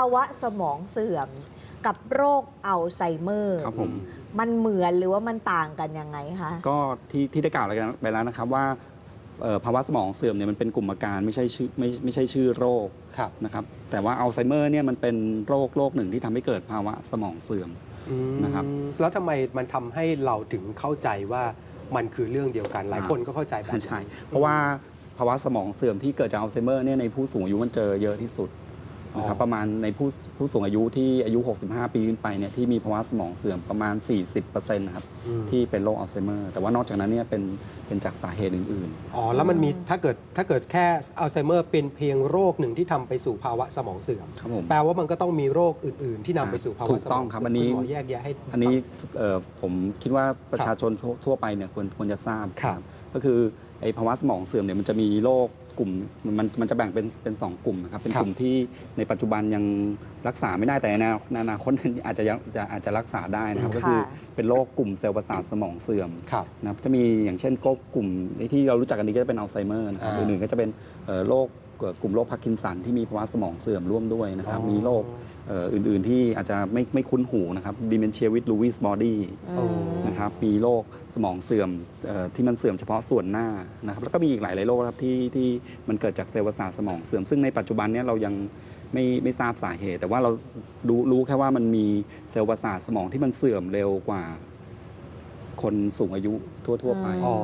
าวะสมองเสื่อม กับโรคอัลไซเมอร์ครับผม มันเหมือนหรือว่ามันต่างกันยังไงคะ ก็ที่ที่ได้กล่าวไปแล้วนะครับว่าเอ่อภาวะสมองเสื่อมเนี่ยมันเป็นกลุ่มอาการไม่ใช่ชื่อไม่ไม่ใช่ชื่อโรคครับ นะครับแต่ว่าอัลไซเมอร์เนี่ยมันเป็นโรคโรคหนึ่งที่ทำให้เกิดภาวะสมองเสื่อม อืมนะครับ แล้วทำไมมันทำให้เราถึงเข้าใจว่ามันคือเรื่องเดียวกัน หลายคนก็เข้าใจแบบนั้น ใช่เพราะว่าภาวะสมองเสื่อมที่เกิดจากอัลไซเมอร์เนี่ยในผู้สูงอายุมันเจอเยอะที่สุด นะครับอ๋อประมาณในผู้ผู้สูงอายุที่อายุ 65 ปีขึ้นไปเนี่ยที่มีภาวะสมองเสื่อมประมาณ 40%นะครับอืมที่เป็นโรคอัลไซเมอร์แต่ว่านอกจากนั้นเนี่ยเป็นเป็นจากสาเหตุอื่นอ๋อแล้วมันมีถ้าเกิดถ้าเกิดแค่อัลไซเมอร์เป็นเพียงโรคหนึ่งที่ทำไปสู่ภาวะสมองเสื่อมครับผมแปลว่ามันก็ต้องมีโรคอื่น ๆ ที่นำไปสู่ภาวะถูกสมต้อองงครับเสื่อมอันนี้คุณหมอแยกแยะให้ๆอันนี้เอ่อผมคิดว่าประชาชนทั่วทั่วไปเนี่ยควรควรจะทราบครับก็คือไอ้ภาวะสมองเสื่อมเนี่ยมันจะมีโรค กลุ่มมันมันจะแบ่งเป็นเป็นสองกลุ่มนะครับเป็นครับกลุ่มที่ในปัจจุบันยังรักษาไม่ได้แต่ในในอนาคตอาจจะยังจะอาจจะรักษาได้นะครับค่ะก็คือเป็นโรคกลุ่มเซลล์ประสาทสมองเสื่อมครับนะครับจะมีอย่างเช่นโรคกลุ่มที่เรารู้จักกันดีก็จะเป็นอัลไซเมอร์นะครับอ่าอื่นๆก็จะเป็นเอ่อโรคเอ่อ กลุ่มโรคพาร์กินสันที่มีภาวะสมองเสื่อมร่วมด้วยนะครับอ๋อมีโรคเอ่ออื่นๆที่อาจจะไม่ไม่คุ้นหูนะครับดิเมนเชียวิดลูวิสบอดี้โอ้นะครับมีโรคสมองเสื่อมเอ่อที่มันเสื่อมเฉพาะส่วนหน้านะครับแล้วก็มีอีกหลายหลายๆโรคนะครับที่ที่มันเกิดจากเซลล์ประสาทสมองเสื่อม ซึ่งในปัจจุบันเนี้เรายังไม่ไม่ทราบสาเหตุ แต่ว่าเรารู้รู้แค่ว่ามันมีเซลล์ประสาทสมองที่มันเสื่อมเร็วกว่า คนสูงอายุทั่ว ๆ ไป อ๋อ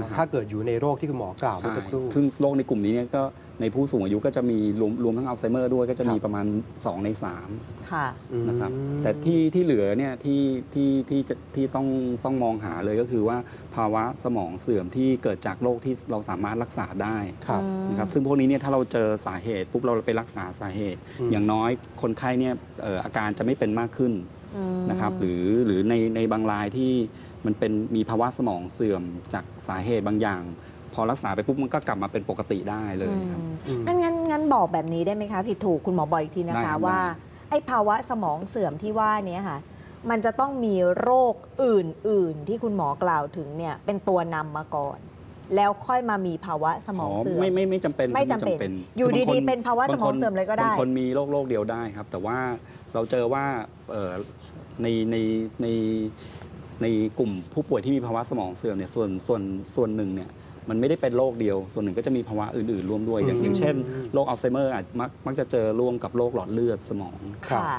นะครับ ถ้าเกิดอยู่ในโรคที่คุณหมอกล่าวเมื่อสักครู่ ซึ่งโรคในกลุ่มนี้เนี่ยก็ในผู้สูงอายุก็จะมีรวมรวมทั้งอัลไซเมอร์ด้วยก็จะมีครับ ประมาณ 2 ใน3ค่ะนะครับ อืมแต่ที่ที่เหลือเนี่ยที่ที่ที่จะที่ต้องต้องมองหาเลยก็คือว่าภาวะสมองเสื่อมที่เกิดจากโรคที่เราสามารถรักษาได้ ครับ นะครับซึ่งพวกนี้เนี่ยถ้าเราเจอสาเหตุปุ๊บเราไปรักษาสาเหตุ อืมอย่างน้อยคนไข้เนี่ยเอ่ออาการจะไม่เป็นมากขึ้น นะครับหรือหรือในในบางรายที่มันเป็นมีภาวะสมองเสื่อมจากสาเหตุบางอย่าง พอรักษาไปปุ๊บมันก็กลับมาเป็นปกติได้เลยครับอืมงั้นงั้นงั้นบอกแบบนี้ได้ไหมคะ ผิดถูกคุณหมอบอกอีกทีนะได้ครัคะบ ว่าได้ไอ้ภาวะสมองเสื่อมที่ว่าเนี้ค่ะ มันจะต้องมีโรคอื่น ๆ ที่คุณหมอกล่าวถึงเนี่ยเป็นตัวนำมาก่อน แล้วค่อยมามีภาวะสมองเสื่อม ไม่ไม่ไม่จำเป็นไม่จำเป็นอยู่คืบางดีคๆเป็นภาวะสมองเสื่อมเลยก็ได้บางคนมีโรคโรคเดียวได้ครับ แต่ว่า เราเจอว่าเอ่อในในในในกลุ่มผู้ป่วยที่มีภาวะสมองเสื่อมเนี่ยส่วนส่วนส่วนหนึ่งเนี่ยมันไม่ได้เป็นโรคเดียว ส่วนหนึ่งก็จะมีภาวะอื่นๆร่วมด้วย อย่างอืมอย่างเช่นโรคอัลไซเมอร์อาจมักมักจะเจอร่วมกับโรคหลอดเลือดสมองครับค่ะ